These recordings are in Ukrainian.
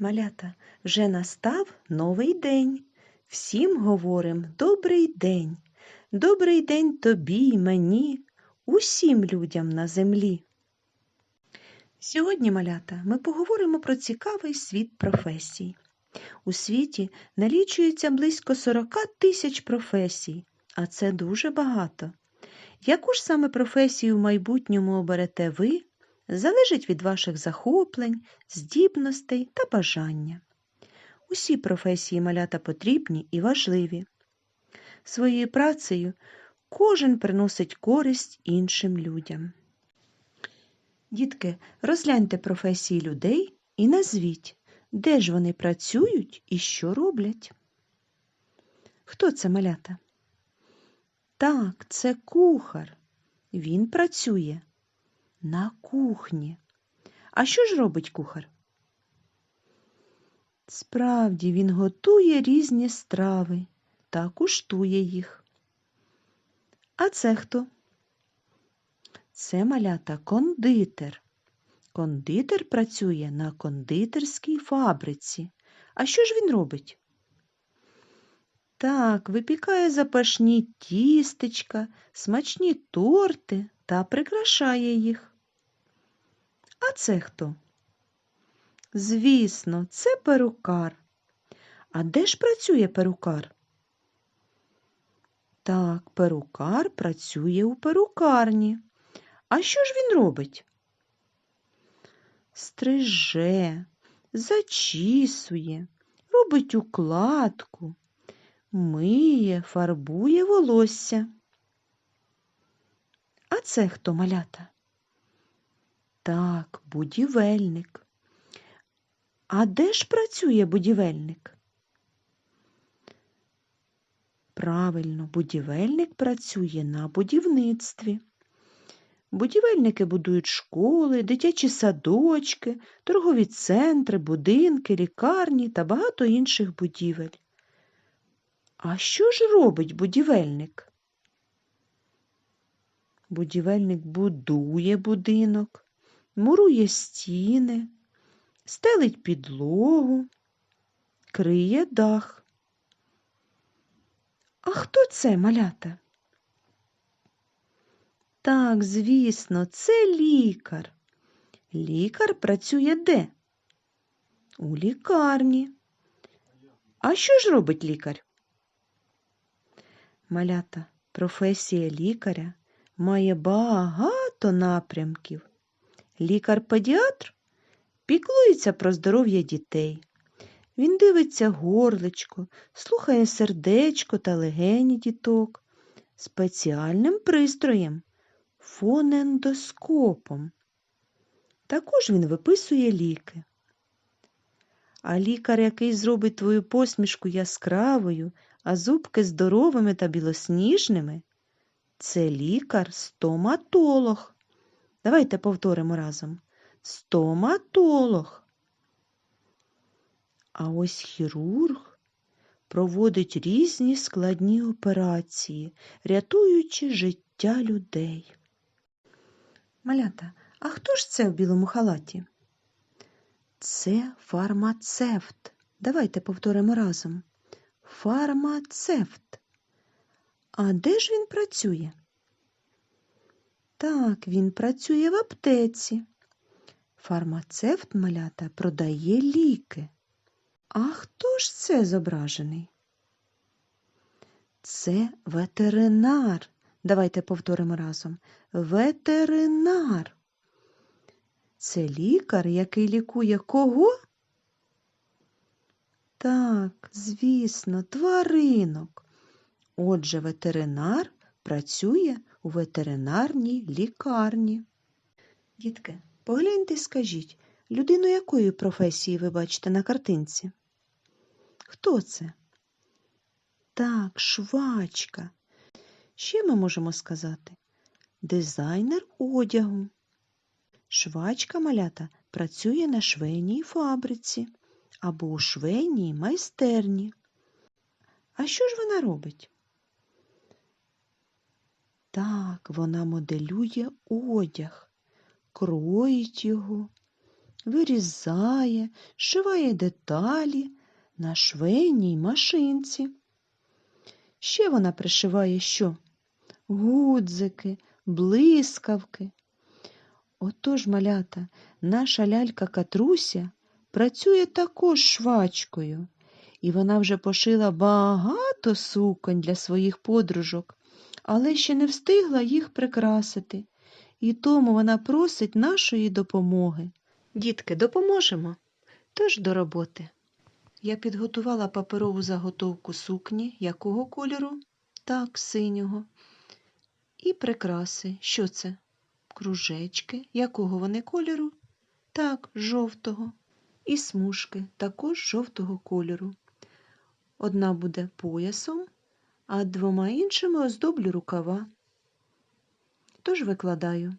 Малята, вже настав новий день. Всім говорим добрий день. Добрий день тобі й мені, усім людям на землі. Сьогодні, малята, ми поговоримо про цікавий світ професій. У світі налічується близько 40 тисяч професій, а це дуже багато. Яку ж саме професію в майбутньому оберете ви, залежить від ваших захоплень, здібностей та бажання. Усі професії малята потрібні і важливі. Своєю працею кожен приносить користь іншим людям. Дітки, розгляньте професії людей і назвіть, де ж вони працюють і що роблять. Хто це малята? Так, це кухар. Він працює на кухні. А що ж робить кухар? Справді він готує різні страви та куштує їх. А це хто? Це малята кондитер. Кондитер працює на кондитерській фабриці. А що ж він робить? Так, випікає запашні тістечка, смачні торти та прикрашає їх. А це хто? Звісно, це перукар. А де ж працює перукар? Так, перукар працює у перукарні. А що ж він робить? Стриже, зачісує, робить укладку, миє, фарбує волосся. А це хто малята? Так, будівельник. А де ж працює будівельник? Правильно, будівельник працює на будівництві. Будівельники будують школи, дитячі садочки, торгові центри, будинки, лікарні та багато інших будівель. А що ж робить будівельник? Будівельник будує будинок, мурує стіни, стелить підлогу, криє дах. А хто це малята? Так, звісно, це лікар. Лікар працює де? У лікарні. А що ж робить лікар? Малята, професія лікаря має багато напрямків. Лікар-педіатр піклується про здоров'я дітей. Він дивиться горличко, слухає сердечко та легені діток спеціальним пристроєм фонендоскопом. Також він виписує ліки. А лікар, який зробить твою посмішку яскравою, а зубки здоровими та білосніжними, це лікар-стоматолог. Давайте повторимо разом. Стоматолог. А ось хірург проводить різні складні операції, рятуючи життя людей. Малята, а хто ж це в білому халаті? Це фармацевт. Давайте повторимо разом. Фармацевт. А де ж він працює? Так, він працює в аптеці. Фармацевт малята продає ліки. А хто ж це зображений? Це ветеринар. Давайте повторимо разом. Ветеринар. Це лікар, який лікує кого? Так, звісно, тваринок. Отже, ветеринар працює у ветеринарній лікарні. Дітки, погляньте і скажіть, людину якої професії ви бачите на картинці? Хто це? Так, швачка. Ще ми можемо сказати дизайнер одягу. Швачка малята працює на швейній фабриці або у швейній майстерні. А що ж вона робить? Так, вона моделює одяг, кроїть його, вирізає, шиває деталі на швейній машинці. Ще вона пришиває що? Гудзики, блискавки. Отож, малята, наша лялька Катруся працює також швачкою, і вона вже пошила багато суконь для своїх подружок, але ще не встигла їх прикрасити, і тому вона просить нашої допомоги. Дітки, допоможемо. Тож до роботи. Я підготувала паперову заготовку сукні, якого кольору? Так, синього. І прикраси. Що це? Кружечки. Якого вони кольору? Так, жовтого. І смужки також жовтого кольору. Одна буде поясом, а двома іншими оздоблю рукава. Тож викладаю.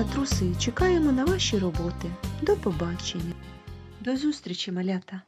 Ми чекаємо на ваші роботи. До побачення. До зустрічі, малята!